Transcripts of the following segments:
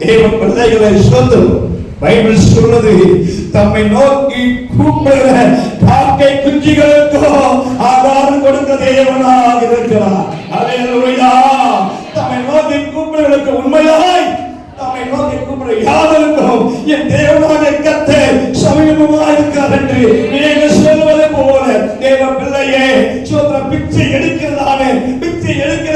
தேவ பிள்ளைகளை சோதரும் பைபிள் சொன்னது தம்மை நோக்கி கூப்பிடுகிற காக்கை குஞ்சுகளுக்கோ ஆதாரம் கொடுக்க தேவனாக இருக்கிறார். அல்லேலூயா தம்மை நோக்கி கூப்பிடுகளுக்கு உண்மையாய். தம்மை நோக்கி கூப்பிட யாவருக்கும் என் தேவனாக கத்த சமீபமாக இருக்கிறார் என்று நீங்க சொல்வது போல தேவ பிள்ளையே சோதர பிச்சை எடுக்கிறதானே பிச்சை எடுக்கிற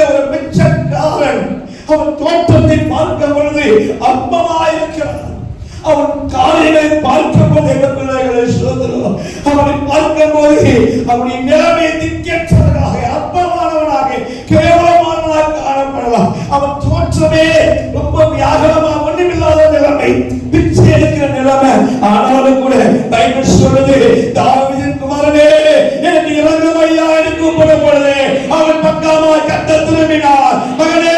அவன் தோற்றத்தை பார்க்கும் பொழுது அற்பமாயிருக்கிறான். அவன் காலையிலே பார்க்கும் போது பிள்ளைகளை சோதரும் அவனை பார்க்கும் போது அவனுடைய நிலைமை திக்கற்றவனாக அற்பமானவனாக கேவலமானவனாக காணப்படலாம். அவன் தோற்றமே ரொம்ப வியாகரமா ஒன்றுமில்லாத நிலைமை பிச்சை எடுக்கிற நிலைமை. ஆனாலும் கூட பைபிள் சொல்லுது தாவிதின் குமாரனே எனக்கு இறங்கும் ஐயா என்று பொழுது அவன் பக்கமா கத்த திரும்பினார் மகனே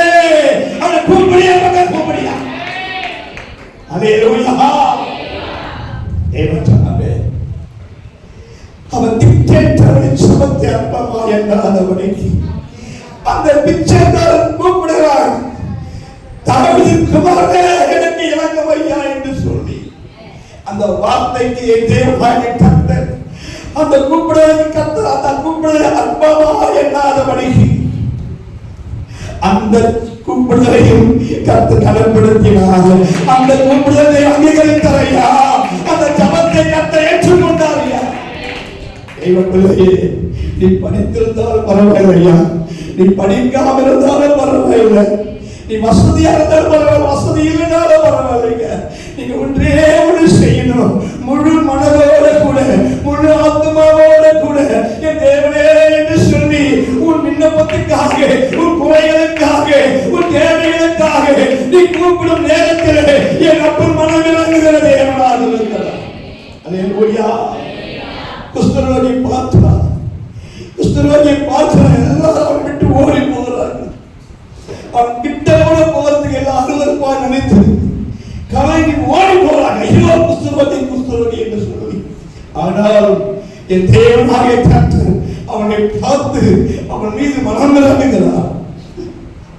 வார்த்தைக்கு என் தேவனாகிய கத்தர். அந்த கூப்பிடுவதை கத்தர் அந்த கூப்பிடுவதை அற்பமா எண்ணாதபடிக்கு அந்த கூப்பிடுதலையும் கத்து கனப்படுத்தினார் அந்த கூப்பிடுதலை அங்கீகரித்தாரையா அந்த ஜபத்தை கத்த ஏற்றுக்கொண்டாரையா தெய்வ நீ படித்திருந்தாலும் பரவாயில்லையா நீ படிக்காம இருந்தாலும் பரவாயில்லை. நீ வசதியா இருந்தாலும் பரவாயில்ல. வசதி இல்லைனாலும் பரவாயில்லைங்க. ஒன்றே ஒன்று செய்யணும். முழு மனதோட கூட முழு ஆத்மாவோட கூட என் தேவனே என்று சொல்லி உன் விண்ணப்பத்துக்காக உன் குறைகளுக்காக உன் தேவைகளுக்காக நீ கூப்பிடும் நேரத்தில் என் அப்பன் ஆனால் என் தேவனாக கற்று அவனை பார்த்து அவன் மீது மனம் இறங்குகிறார்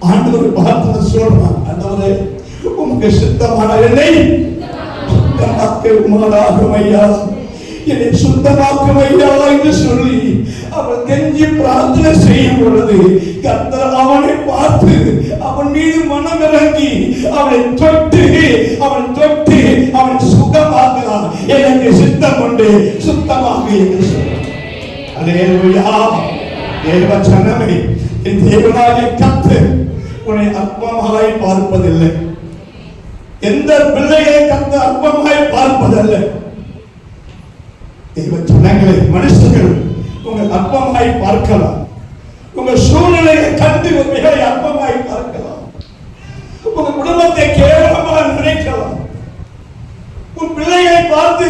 ஆண்டவர் பார்த்து சொல்றான் ஆண்டவரே உமக்கு சித்தமான என்னை சுத்தமாக்க ஐயா. என்னை சுத்தமாக்கும் ஐயா என்று சொல்லி அவன் கெஞ்சி பிரார்த்தனை செய்யும் பொழுது கர்த்தர் அவனை பார்த்து அவன் மீது மனம் இறங்கி அவனை தொட்டு சித்தம் சுத்தமாக என் தேவனாகிய கத்து உன்னை அற்பமாய் பார்ப்பதில்லை. எந்த பிள்ளையை கத்து அற்பமாய் பார்ப்பதில்லை. தேவ ஜனங்களை மனுஷர்கள் உங்கள் அற்பமாய் பார்க்கலாம். உங்கள் சூழ்நிலையை கண்டு மிக அற்பமாய் பார்க்கலாம். உங்க குடும்பத்தை கேவலமாக நினைக்கலாம். உன் பிள்ளையை பார்த்து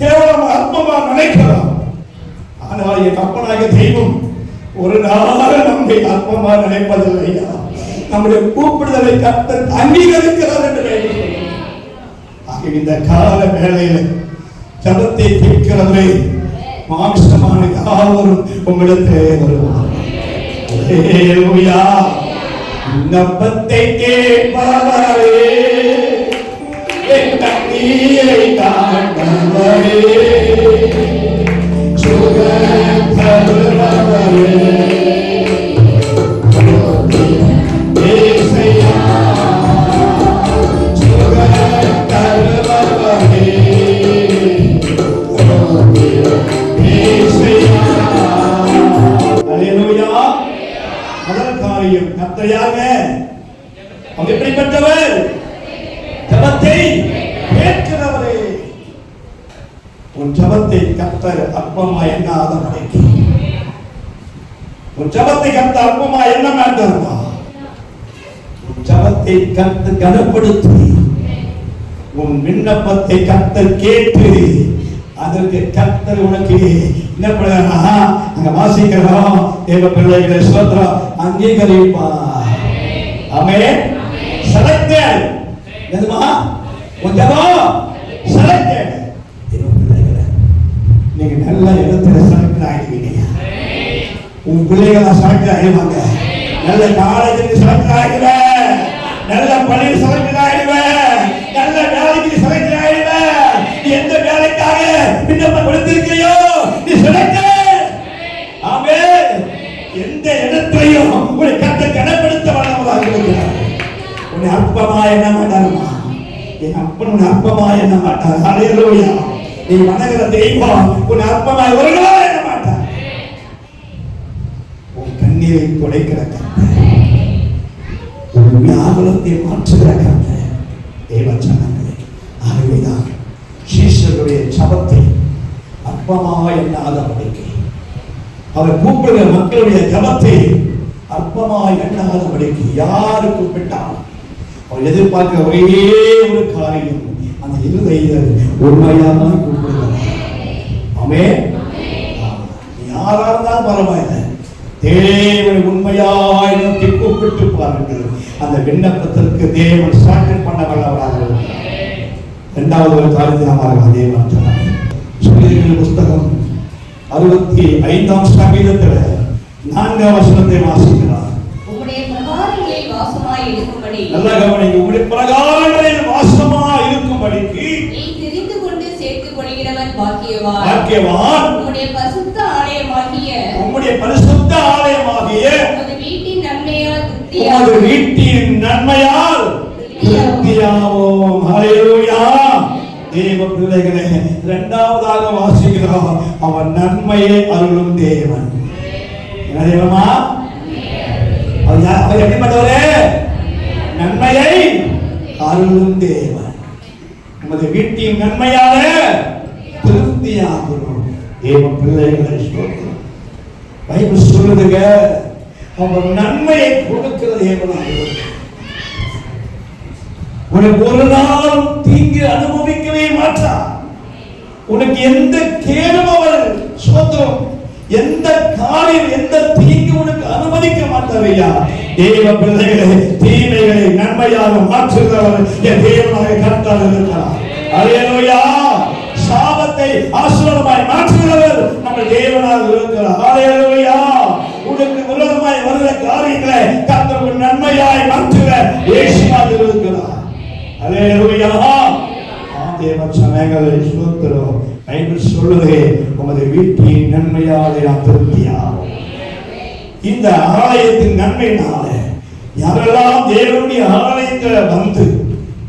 கேவலம் அற்பமா நினைக்கலாம். ஆனால் என் அப்பனாகிய தெய்வம் ஒரு நாள் நம்மை அற்பமா நினைப்பதில்லையா? நம்முடைய கூப்பிடுதலை கர்த்தர் அங்கீகரிக்கிறார் என்று ஆகிய இந்த கால வேளையில ஜபத்தை கேட்கிறவரை மாம்சமான யாவரும் உங்களிடத்தே வருவார். அல்லேலூயா. விண்ணப்பத்தை கேட்பவரே என் கண்ணீரை காண்பவரே சுகம் தருபவரே முதல் காரியம் அவர் எப்படிப்பட்டவர் ஜபத்தை கேட்கிறவரே உன் ஜபத்தை கர்த்தர் அற்பமா எண்ணாத மனைக்கு உன் ஜபத்தை கர்த்தர் அற்பமா எண்ண வேண்டாமா உன் ஜபத்தை கர்த்து கனப்படுத்தி உன் விண்ணப்பத்தை கர்த்தர் கேட்டு அதற்கு கர்த்தர் உனக்கு என்ன பண்ணுறா அங்க வாசிக்கிறோம் தேவ பிள்ளைகளை சோத்திரம் அங்கீகரிப்பா ஆமே செலக்டட் உன் ஜபம் செலக்டட் உங்க பிள்ளைகளை செலக்ட் ஆகிடுவாங்க. நல்ல காலேஜுக்கு செலக்ட் ஆகிடுவேன் நல்ல பள்ளி செலக்ட் ஆகிடுவேன் நல்ல வேலைக்கு செலக்ட் ஆகிடுவேன் நீ எந்த வேலைக்காக விண்ணப்பம் கொடுத்திருக்கையோ நீ செலக்ட் ஆமே. எந்த இடத்திலையும் உங்களை கத்த கடைபிடித்த வளமாக இருக்கிறார் உன்னை அற்பமா என்ன மாட்டாருமா? என் அப்பன் உன்னை அற்பமா என்ன மாட்டார். அலையலோயா நீ வணங்குற தெய்வம் உன்னை அற்பமாய் வருகிறார். தண்ணீரை துடைக்கிற கத்த உன் மாற்றுகிற கத்த தேவச்சனங்களே ஆகவேதான் சீஷருடைய சபத்தை அற்பமாக எண்ணாதபடிக்கு அவர் கூப்பிடுகிற மக்களுடைய ஜபத்தை அற்பமாய் எண்ணாதபடிக்கு யாரு கூப்பிட்டாலும் அவர் எதிர்பார்க்கிற ஒரே ஒரு காரியம் அந்த இருதய உண்மையாக கூப்பிடுகிறார் ஆமே யாரா இருந்தாலும் பரவாயில்லை. தேவனை உண்மையாய் நோக்கி கூப்பிட்டு பாருங்கள். அந்த விண்ணப்பத்திற்கு தேவன் சாட்டன் பண்ண வல்லவராக. இரண்டாவது ஒரு நாம் தேவன் சொன்னார் புஸ்தகம் அறுபத்தி ஐந்தாம் சங்கீதத்தில் நான்காம் வசனத்தை வாசிக்கிறார். நல்ல கவனிங்க. உங்களுடைய பிரகாரங்களில் வாசமா இருக்கும்படிக்கு நீ தெரிந்து கொண்டு சேர்த்துக் கொள்கிறவன் பாக்கியவான். பாக்கியவான். உம்முடைய பசுத்த ஆலயமாகிய உம்முடைய பரிசுத்த ஆலயமாகிய உமது வீட்டின் நன்மையால் உமது வீட்டின் நன்மையால் திருப்தியாவோம் ஹalleluya தேவ பிள்ளைகளே இரண்டாவதாக வாசிக்கிறோம் அவன் நன்மையை அருளும் தேவன். என்ன தேவமா அவர் அவர் எப்படிப்பட்டவரே? நன்மையை அருளும் தேவன். உமது வீட்டின் நன்மையால திருப்தியாகணும் தேவ பிள்ளைகளை ஸ்தோத்திரம். பைபிள் சொல்லுதுங்க அவர் நன்மையை கொடுக்கிற தேவனாக உனக்கு ஒரு நாள் தீங்கு அனுபவிக்கவே மாட்டா உனக்கு எந்த கேடும் அவர் சோத்திரம் எந்த காரியம் எந்த தீங்கு உனக்கு அனுமதிக்க மாட்டார் தேவ பிள்ளைகளை தீமைகளை நன்மையாக மாற்றுகிறவர் என் தேவனாக கருத்தாக இருக்கிறார். அலையலோயா சாபத்தை ஆசீர்வாதமாய் மாற்றுகிறவர் நம்ம தேவனாக இருக்கிறார். அலையலோயா உனக்கு விரோதமாய் வருகிற காரியங்களை கர்த்தர் உன் நன்மையாய் மாற்றுகிற இயேசுவாக இருக்கிறார். அலையலோயா தேவ சமயங்களை ஸ்தோத்திரம் பைபிள் சொல்லுதே உமது வீட்டின் நன்மையாலே நான் திருப்தியாகும் இந்த ஆலயத்தின் நன்மையினால யாரெல்லாம் தேவனுடைய ஆலயத்தில் வந்து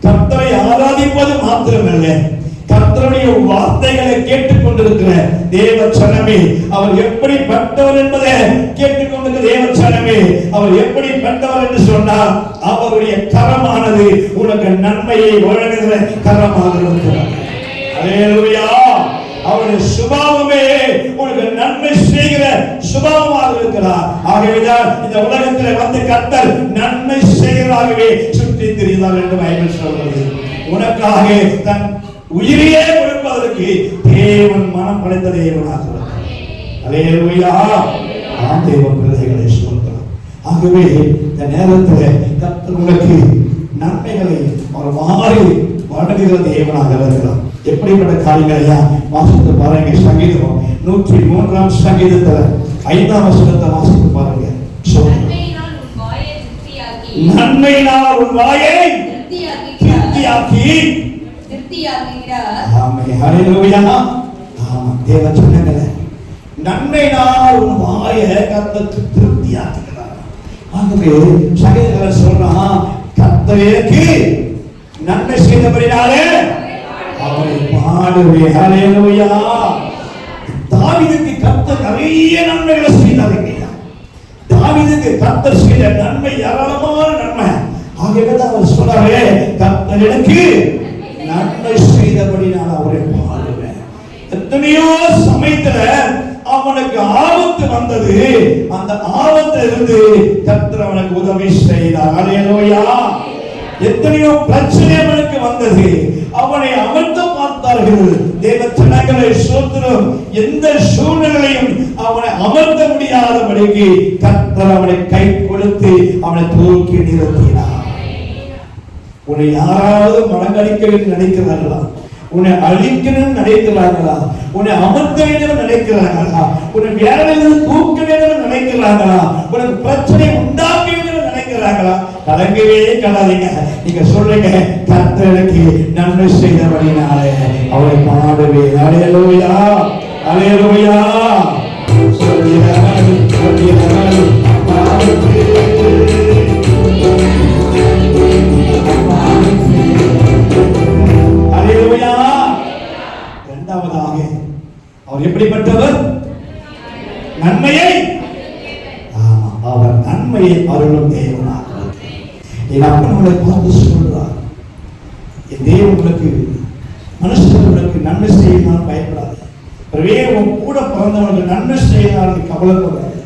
கர்த்தரை ஆராதிப்பது மாத்திரமல்ல கர்த்தருடைய வார்த்தைகளை கேட்டுக்கொண்டிருக்கிற தேவ சனமே அவர் எப்படிப்பட்டவர் என்பதை கேட்டுக்கொண்டிருக்கிற தேவ சனமே அவர் எப்படிப்பட்டவர் என்று சொன்னால் அவருடைய கரமானது உனக்கு நன்மையை வழங்குகிற கரமாக இருக்கிறார். அவருடைய சுபாவமே உனக்கு நன்மை செய்கிற சுபாவமாக இருக்கிறார். ஆகவேதான் இந்த உலகத்தில் வந்து கத்தல் நன்மை செய்கிறதாகவே சுற்றி திரிந்தார் என்று பைபிள் சொல்கிறது உனக்காக தன் உயிரையே கொடுப்பதற்கு தேவன் மனம் படைத்த தேவனாக ஆம் தேவ பிள்ளைகளை சொல்கிறார் ஆகவே இந்த நேரத்தில் கர்த்தர் உனக்கு நன்மைகளை ஒரு மாறி வழங்குகிற தேவனாக இருக்கிறார். எப்படிப்பட்ட காரியங்களையா வாசித்து பாருங்க சங்கீதம். நூற்றி மூன்றாம் சங்கீதத்துல ஐந்தாம் வசனத்தை வாசித்து பாருங்க. நன்மையினால் உன் வாயை திருப்தியாக்கி. திருப்தியாக்குகிறார் ஆமே ஹalleluya. ஆமா தேவ சொன்னங்களே நன்மையினால் உன் வாயை கர்த்தருக்கு திருப்தியாக்குகிறார். ஆகவே சங்கீதக்காரன் சொல்றான் கர்த்தருக்கு நன்மை செய்தபடினாலே அவரை பாடுவே ஹalleluya. தாவீதுக்கு கர்த்தர் நிறைய நன்மைகளை செய்தாருங்க தாவீதுக்கு கர்த்தர் செய்த நன்மை ஏராளமான நன்மை. ஆகவே தான் அவர் சொன்னாரே கர்த்தர் எனக்கு நன்மை செய்தபடி நான் அவரை பாடுவேன். எத்தனையோ சமயத்துல அவனுக்கு ஆபத்து வந்தது. அந்த ஆபத்துல இருந்து கர்த்தர் அவனுக்கு உதவி செய்தார். அலையலோயா எத்தனையோ பிரச்சனை அவனுக்கு வந்தது. அவனை அமர்த்த பார்த்தார்கள். தேவ ஜனங்களை சோத்திரம் எந்த சூழ்நிலையும் அவனை அமர்த்த முடியாதபடிக்கு கர்த்தர் அவனை கை கொடுத்து அவனை தூக்கி நிறுத்தினார். உன்னை யாராவது மடங்கடிக்கணும்னு நினைக்கிறார்களா உன்னை அழிக்கணும்னு நினைக்கிறார்களா உன்னை அமர்த்த வேண்டும் நினைக்கிறார்களா உன்னை வேலையிலிருந்து தூக்க வேண்டும் நினைக்கிறார்களா உனக்கு பிரச்சனை உண்டாக்க வேண்டும் நினைக்கிறார்களா கலங்கவே கலாதீங்க நீங்க சொல்றீங்க கர்த்தருக்கு நன்மை செய்தபடினாலே அவரை பாடுவேன் அலையலோயா அலையலோயா சொல்கிறார் சொல்கிறார் அலையலோயா எப்படிப்பட்டவர்? நன்மையை? ஆமா, அவர் நன்மையை அருளும் தேவனாக என் அப்பன் உங்களை பார்த்து சொல்றார். என் தேவன் உங்களுக்கு மனுஷன் உங்களுக்கு நன்மை செய்யணும் பயப்படாது. ஒரே உன் கூட பிறந்தவனுக்கு நன்மை செய்யலாம் நீ கவலைப்படாது.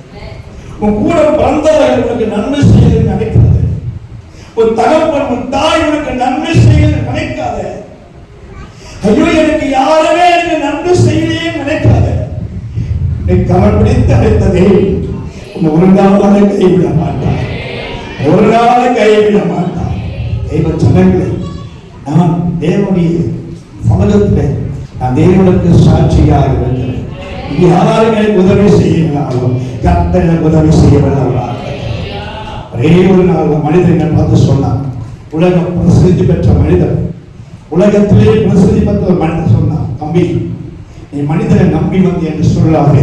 உன் கூட பிறந்தவர்கள் உனக்கு நன்மை செய்ய நினைக்காது. உன் தகப்பன் உன் தாய் உனக்கு நன்மை செய்ய நினைக்காத. ஐயோ எனக்கு யாருமே எனக்கு நன்மை செய்யலையே. நீ கவல் பிடித்து அழைத்ததே ஒரு நாளாக கைவிட மாட்டார். ஒரு நாள் கைவிட மாட்டார். தெய்வ ஜனங்களே நான் தேவனுடைய சமூகத்தில் நான் தேவனுக்கு சாட்சியாக இருக்கிறேன். யாரால் எனக்கு உதவி செய்யலாமோ கர்த்தர் எனக்கு உதவி செய்ய வல்லவராக ஒரே ஒரு நாள் மனிதன் பார்த்து சொன்னான். உலகம் பிரசித்தி பெற்ற மனிதன். உலகத்திலே பிரசித்தி பெற்ற ஒரு மனிதன் சொன்னான் தம்பி நீ மனிதனை நம்பி வந்து என்று சொல்லாதே.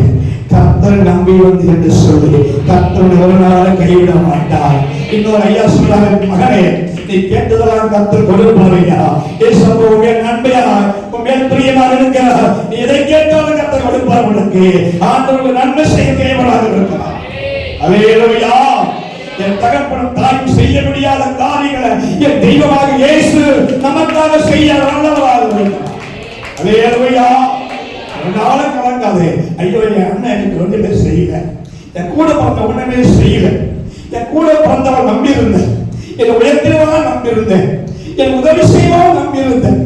கர்த்தரை நம்பி வந்து என்று சொல்லி. கர்த்தருடைய ஒரு நாள் கைவிட மாட்டார் இன்னொரு ஐயா சொல்றாங்க மகனே நீ கேட்டதெல்லாம் கர்த்தர் கொடுப்பாரையா ஏசப்பா உங்க நண்பையா உன் மேல் பிரியமாக இருக்கிறார் நீ எதை கேட்டாலும் கர்த்தர் கொடுப்பார் உனக்கு. ஆண்டவர்கள் நன்மை செய்ய தேவனாக இருக்கிறார். அலேலுயா என் தகப்பனும் தாயும் செய்ய முடியாத காரியங்களை என் தெய்வமாக இயேசு நமக்காக செய்ய வல்லவராக இருக்கிறார். அலேலுயா ஒரு நாளும் கலங்காதே. ஐயோ என் அண்ணன் எனக்கு ஒன்றுமே செய்யல. என் கூட பிறந்த ஒண்ணுமே செய்யல. என் கூட பிறந்தவன் நம்பி இருந்தேன் என் உயர்த்தினவன் நம்பி இருந்தேன் என் உதவி செய்வான் நம்பி இருந்தேன்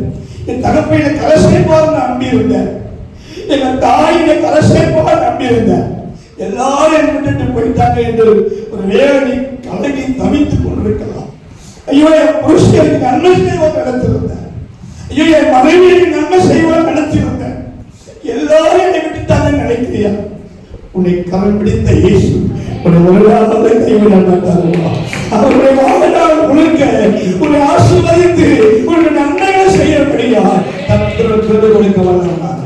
என் தகப்பையில கலை செய்வார் நம்பி இருந்தேன் என் தாயினை கலை செய்வார் நம்பி இருந்தேன் எல்லாரும் என்னை விட்டுட்டு போயிட்டாங்க என்று ஒரு வேலை கலகி தவித்துக் கொண்டிருக்கலாம். ஐயோ என் புருஷனுக்கு நன்மை செய்வார் நடத்திருந்தேன் ஐயோ என் மனைவிக்கு நன்மை செய்வார் நடத்திருந்தேன் எல்லாரும் என்னை விட்டுட்டாங்க நினைக்கிறியா? உன்னை கரம் பிடித்த இயேசு உன்னை ஒரு நாளாக கைவிட மாட்டாருமா அவருடைய வாழ்நாள் முழுக்க உன்னை ஆசீர்வதித்து உன்னை நன்மைகளை செய்யப்படியா? கர்த்தர் கொடுக்க வல்லவனாக.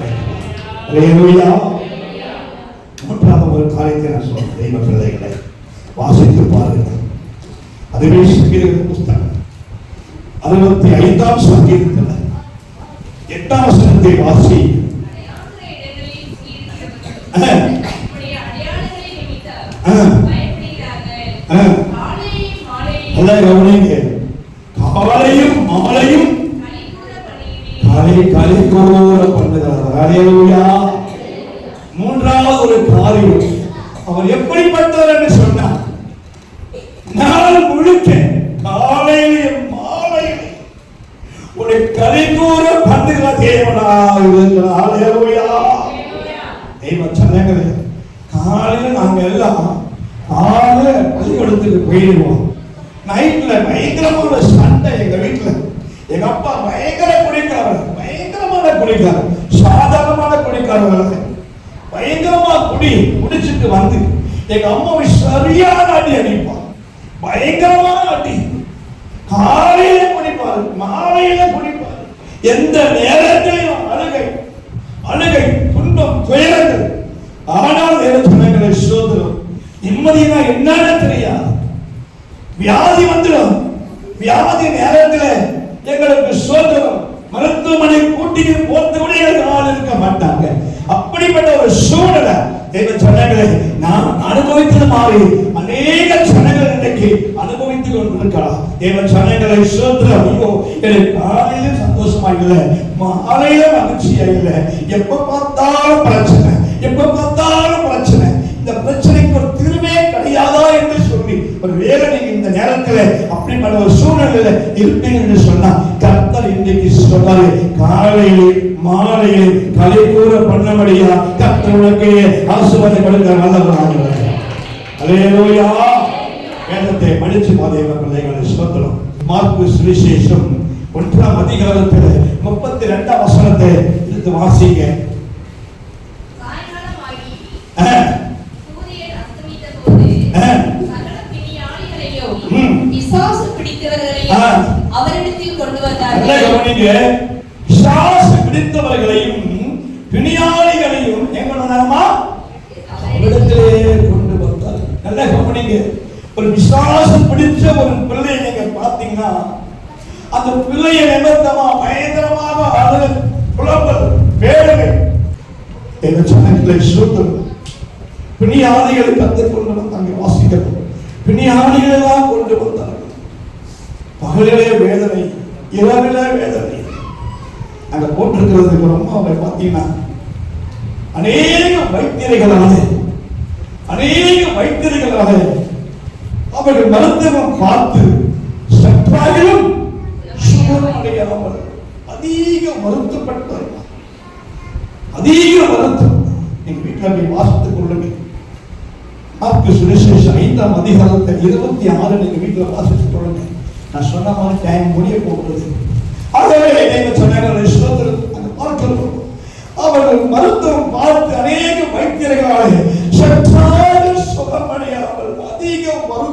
மூன்றாவது ஒரு காரியத்தை நான் சொல்றேன். தெய்வ பிள்ளைகளை வாசித்து பாருங்கள். அதுவே சங்கீத புஸ்தகம். அறுபத்தி ஐந்தாம் சங்கீதத்தில் எட்டாம் வசனத்தை வாசி காலையும் மாலையும் நல்லா கவனிங்க காலையும் பண்ணுகிறார் மூன்றாவது ஒரு காரியம் அவர் எப்படிப்பட்டவர் என்று சொன்னார் நாள் முழுக்க காலையிலும் மாலையிலும் கலை கூற பண்ணுகிற தேவனா இருக்கிறார் அலையலுயா தெய்வ காலையில் நாங்க எல்லாம் காலை பள்ளிக்கூடத்துக்கு போயிடுவோம். நைட்ல பயங்கரமான சண்டை எங்க வீட்டுல எங்க அப்பா பயங்கர குடிக்காரர் பயங்கரமான குடிக்காரர் சாதாரணமான குடிக்காரர் அல்ல. பயங்கரமா குடி குடிச்சிட்டு வந்து எங்க அம்மாவை சரியான அடி அடிப்பான் பயங்கரமான அடி. காலையில குடிப்பாரு மாலையில குடிப்பாரு. எந்த நேரத்திலையும் அழுகை அழுகை. துன்பம் துயரங்கள் ஆனால் வேறு துணைகளை நிம்மதினா என்னன்னு தெரியாது. வியாதி வந்துடும். வியாதி நேரத்தில் எங்களுக்கு சோதனம் மருத்துவமனை கூட்டிட்டு போறது கூட எங்களுக்கு ஆள் இருக்க மாட்டாங்க. அப்படிப்பட்ட ஒரு சூழலை தெய்வ ஜனங்களை நான் அனுபவித்தது மாதிரி அநேக ஜனங்கள் இன்றைக்கு அனுபவித்துக் கொண்டிருக்கலாம் தெய்வ சனங்களை சோதரம் ஐயோ எனக்கு காலையில சந்தோஷமா இல்லை மாலையில மகிழ்ச்சியா இல்லை. எப்ப பார்த்தாலும் பிரச்சனை எப்ப பார்த்தாலும் பிரச்சனை. இந்த பிரச்சனைக்கு ஒரு தீர்வே கிடையாதா என்று சொல்லி ஒரு வேலை நீங்க இந்த நேரத்துல அப்படிப்பட்ட ஒரு சூழ்நிலையில இருப்பீங்க என்று சொன்னா கர்த்தர் இன்றைக்கு சொன்னாரு காலையிலே மாலையிலே கலை கூற பண்ணபடியா கர்த்தர் உனக்கு ஆசுவாதை நல்லவராக அலையலோயா வேதத்தை படிச்சு பாதைய பிள்ளைகளை ஸ்தோத்திரம் மார்க்கு சுவிசேஷம் ஒன்றாம் அதிகாரத்தில் முப்பத்தி ரெண்டாம் வசனத்தை எடுத்து வாசிங்க. பிடித்தவர்களையும் பிணியாளிகளையும் எங்க கொண்டு வந்தார். நல்ல கவனிங்க. ஒரு விசுவாசம் பிடிச்ச ஒரு பிள்ளையை நீங்க பார்த்தீங்கன்னா அந்த பிள்ளையை நிமித்தமா பயங்கரமாக அழுது புலம்பல் வேதனை. எங்க சொன்னீங்களே சூத்திரம். பிணியாளிகளை கற்றுக் கொண்டு வந்தாங்க வாசிக்கிறோம் பிணியாளிகளை எல்லாம் கொண்டு வந்தார்கள் பகலிலே வேதனை இரவிலே வேதனை. அங்க போட்டிருக்கிறது ரொம்ப அவங்க பார்த்தீங்கன்னா அநேக வைத்தியர்களாக அநேக வைத்தியர்களாக அவர்கள் மருத்துவம் பார்த்து சற்றாயிலும் சுகம் அடையாமல் அதிக வருத்தப்பட்டார்கள் அதிக மருத்துவம் எங்க வீட்டில் போய் வாசித்துக் கொள்ளுங்கள். மார்க்கு சுவிசேஷம் ஐந்தாம் அதிகாரத்தை இருபத்தி ஆறு நீங்க வீட்டில் வாசித்துக் கொள்ளுங்க நான் சொன்ன மாதிரி டைம் முடிய போகிறது. ஆகவே நீங்க சொன்னாங்க அந்த அங்க பார்க்கிறோம் அவர்கள் மருத்துவம் பார்த்து அநேக வைத்தியர்களாக சற்றாக சுகமடையாமல் அதிக வருத்தப்பட்டார்கள்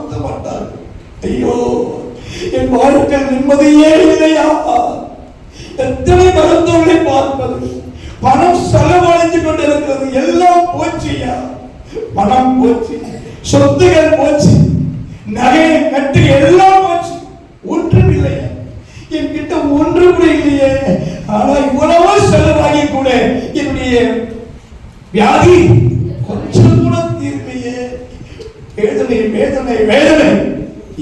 ஐயோ என் வாழ்க்கை நிம்மதியே இல்லையா? எத்தனை மருத்துவர்களை பார்ப்பது? பணம் செலவழிஞ்சு கொண்டிருக்கிறது. எல்லாம் போச்சியா பணம் போச்சு சொத்துகள் போச்சு நகை கட்டு எல்லாம் போச்சு. ஒன்றும் இல்லையா என்கிட்ட ஒன்று கூட இல்லையே. ஆனா இவ்வளவு செலவாகி கூட என்னுடைய வியாதி கொஞ்சம் கூட தீர்மையே வேதனை வேதனை வேதனை.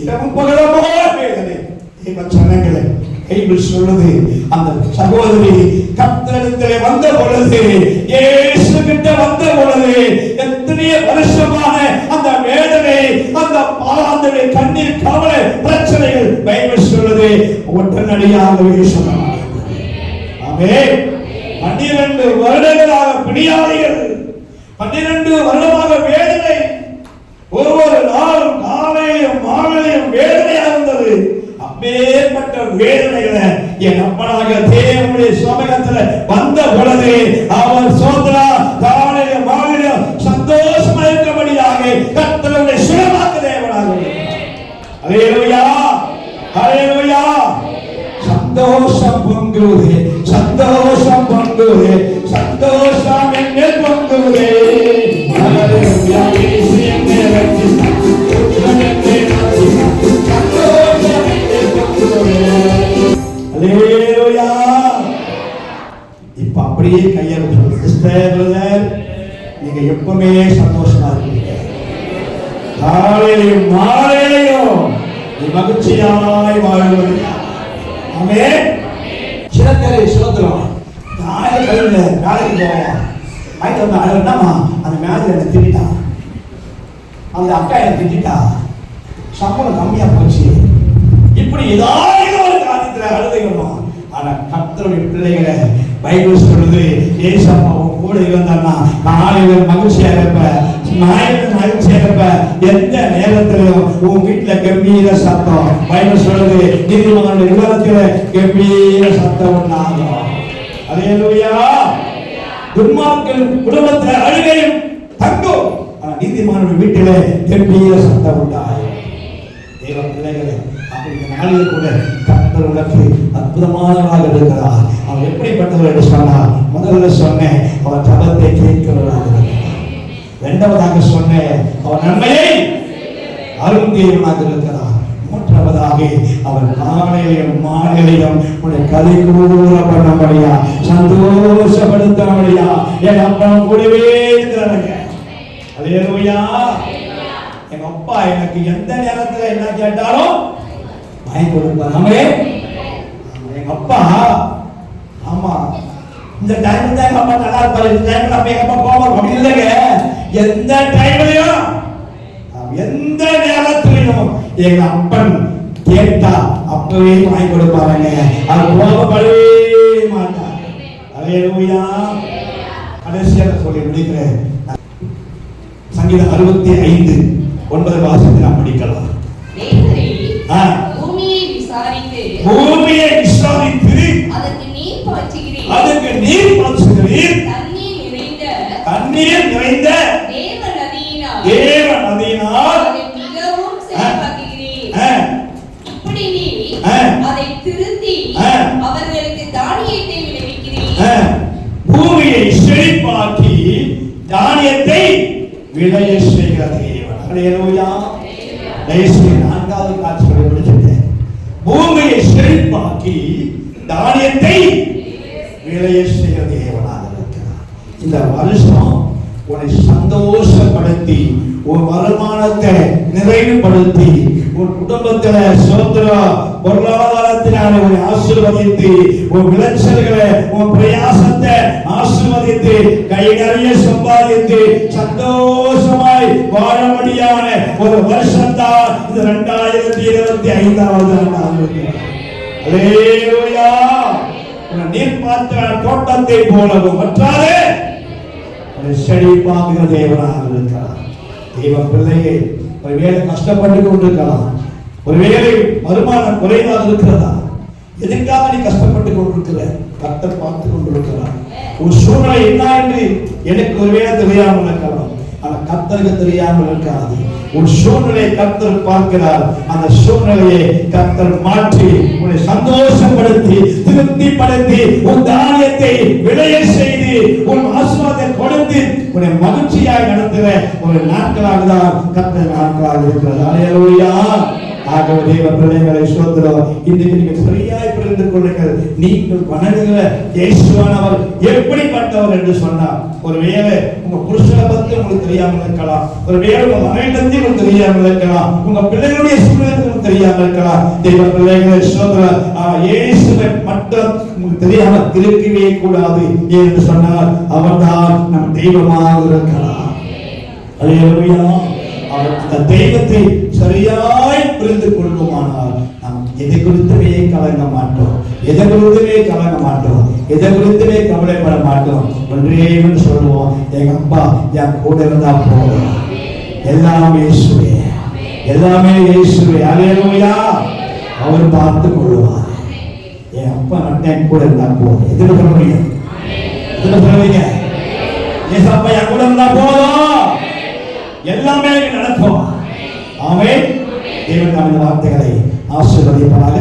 இரவும் பகலமாக வேதனை தேவ சொன்னங்களே பைபிள் சொல்லுது அந்த சகோதரி கத்தரிடத்திலே வந்த பொழுது ஏசு கிட்ட வந்த பொழுது எத்தனைய வருஷமான அந்த வேதனை அந்த பாலாந்தனை கண்ணீர் கவலை பிரச்சனைகள் பைபிள் சொல்லுது. உடனடியாகவே சொன்னாங்க ஆமே பன்னிரண்டு வருடங்களாக பிணியாளிகள் பன்னிரண்டு வருடமாக வேத என் அப்பனாக தேவனுடைய சமயத்துல வந்த பொழுது அவர் சோதரா காலையில மாநில சந்தோஷமா இருக்கபடியாக கத்தனுடைய சுயமாக்க தேவனாக. அலேலுயா அலேலுயா சந்தோஷம் பொங்குவது சந்தோஷம் பொங்குவது சந்தோஷம் என்ன பொங்குவது. பிள்ளைகளை பைபிள் சொல்றது ஏசப்பா உன் கூட இருந்தான்னா நாளையில மகிழ்ச்சியாக இருப்ப நாயகன் மகிழ்ச்சியாக இருப்ப எந்த நேரத்திலும் உன் வீட்டுல கம்பீர சத்தம். பைபிள் சொல்றது நீதிமன்ற விவரத்துல கம்பீர சத்தம் உண்டாகும். அலையலுயா துன்மார்க்கள் குடும்பத்துல அழுகையும் தங்கும். ஆனா நீதிமானுடைய வீட்டிலே கம்பீர சத்தம் உண்டாகும். தேவ பிள்ளைகளை அப்படி இந்த நாளில் கூட கர்த்தர் உனக்கு அற்புதமானவராக இருக்கிறார். அவர் எப்படிப்பட்டவர் என்று சொன்னார் முதல்ல சொன்னேன் அவர் ஜபத்தை கேட்கிறவராக இரண்டாவதாக சொன்னேன் அவர் நன்மையை அருள் தேவனாக இருக்கிறார். மூன்றாவதாக அவர் காலையிலும் மாலையிலும் உன்னை கதை கூற பண்ணபடியா சந்தோஷப்படுத்தபடியா என் அப்பா கூடவே இருக்கிறாங்க அலேலுயா எங்க அப்பா எனக்கு எந்த நேரத்துல என்ன கேட்டாலும் வாங்கி கொடுப்பார் ஆமே எங்க அப்பா ஆமா. இந்த டைம் தான் எங்க அப்பா நல்லா இருப்பாரு. இந்த டைம்ல அப்ப எங்க அப்பா போவார் அப்படி இல்லைங்க. எந்த டைம்லயும் எந்த நேரத்திலையும் எங்க அப்பன் கேட்டா அப்பவே வாங்கி கொடுப்பாருங்க. அது கோபப்படவே மாட்டார். அலேலூயா கடைசியாக சொல்லி முடிக்கிறேன். சங்கீதம் அறுபத்தி ஐந்து ஒன்பது வாசத்தை நாம் படிக்கலாம். ஆ. விசாரித்து பூமியை விசாரித்து அதற்கு நீர் பாய்ச்சுகிறீர். அதற்கு நீர் பாய்ச்சுகிறீர். தண்ணீர் நிறைந்த தண்ணீர் நிறைந்த தேவ நதியினால். செழிப்பாக்கி தானியத்தை விளைய செய்கிற தேவன். அலையலோயா தானியத்தை விளைய செய்கிற தேவனாக இருக்கிறார். இந்த வருஷம் உன்னை சந்தோஷப்படுத்தி உன் வருமானத்தை நிறைவுபடுத்தி உன் குடும்பத்துல சுதந்திர பொருளாதாரத்தினால உன்னை ஆசீர்வதித்து உன் விளைச்சல்களை உன் பிரயாசத்தை ஆசீர்வதித்து கை நிறைய சம்பாதித்து சந்தோஷமாய் வாழபடியான ஒரு வருஷத்தான் இது ரெண்டாயிரத்தி இருபத்தி ஐந்தாவது ஆண்டாக நீர் உன் தோட்டத்தை போலவும் மற்றாலே செழிப்பாகிற தேவனாக இருக்கிறார். தெய்வ பிள்ளையே ஒருவேளை கஷ்டப்பட்டு கொண்டிருக்கலாம். ஒருவேளை வருமானம் குறைவாக இருக்கிறதா? எதுக்காக நீ கஷ்டப்பட்டு கொண்டிருக்கிற? கர்த்தர் பார்த்து கொண்டிருக்கிறார். ஒரு சூழ்நிலை என்ன என்று எனக்கு ஒருவேளை தெரியாமல் இருக்கலாம். கர்த்தருக்கு தெரியாமல் இருக்காது. உன் சூழ்நிலையை கர்த்தர் பார்க்கிறார். அந்த சூழ்நிலையை கர்த்தர் மாற்றி உன்னை சந்தோஷப்படுத்தி திருப்திப்படுத்தி உன் தானியத்தை விளைய செய்து உன் ஆசீர்வாதத்தை கொடுத்து உன்னை மகிழ்ச்சியாக நடத்துகிற ஒரு நாட்களாக தான் கர்த்தர் நாட்களாக இருக்கிறது அலையலூயா ஆகவே தேவ பிள்ளைகளை சோதரம் இன்றைக்கு நீங்கள் சரியாய் புரிந்து கொள்ளுங்கள். நீங்கள் வணங்குகிற இயேசுவானவர் எப்படிப்பட்டவர் என்று சொன்னார் ஒருவேளை உங்க புருஷனை பத்தி உங்களுக்கு தெரியாமல் இருக்கலாம். ஒருவேளை உங்க மனைவி பத்தி உங்களுக்கு தெரியாமல் இருக்கலாம். உங்க பிள்ளைகளுடைய சூழ்நிலை உங்களுக்கு தெரியாமல் இருக்கலாம். தேவ பிள்ளைகளை சோதரம் இயேசுவை மட்டும் உங்களுக்கு தெரியாமல் இருக்கவே கூடாது. என்று சொன்னார் அவர்தான் நம் தெய்வமாக இருக்கலாம். அது அவர் அந்த தெய்வத்தை சரியாய் புரிந்து கொள்வோமானால் நாம் எதை குறித்துமே கலங்க மாட்டோம். எதை குறித்துமே கலங்க மாட்டோம். எதை குறித்துமே கவலைப்பட மாட்டோம். ஒன்றே ஒன்று சொல்லுவோம். எங்க அப்பா என் கூட இருந்தா போதும். எல்லாமே இயேசுவே. எல்லாமே இயேசுவே. அலையலூயா அவர் பார்த்து கொள்வார். என் அப்பா மட்டும் என் கூட இருந்தா போதும். எதுல சொல்ல முடியும் எதுல சொல்லுவீங்க ஏசப்பா என் கூட இருந்தா போதும். எல்லாமே நடக்கும். ஆமே தேவன் வார்த்தைகளை ஆசீர்வதிப்பதாக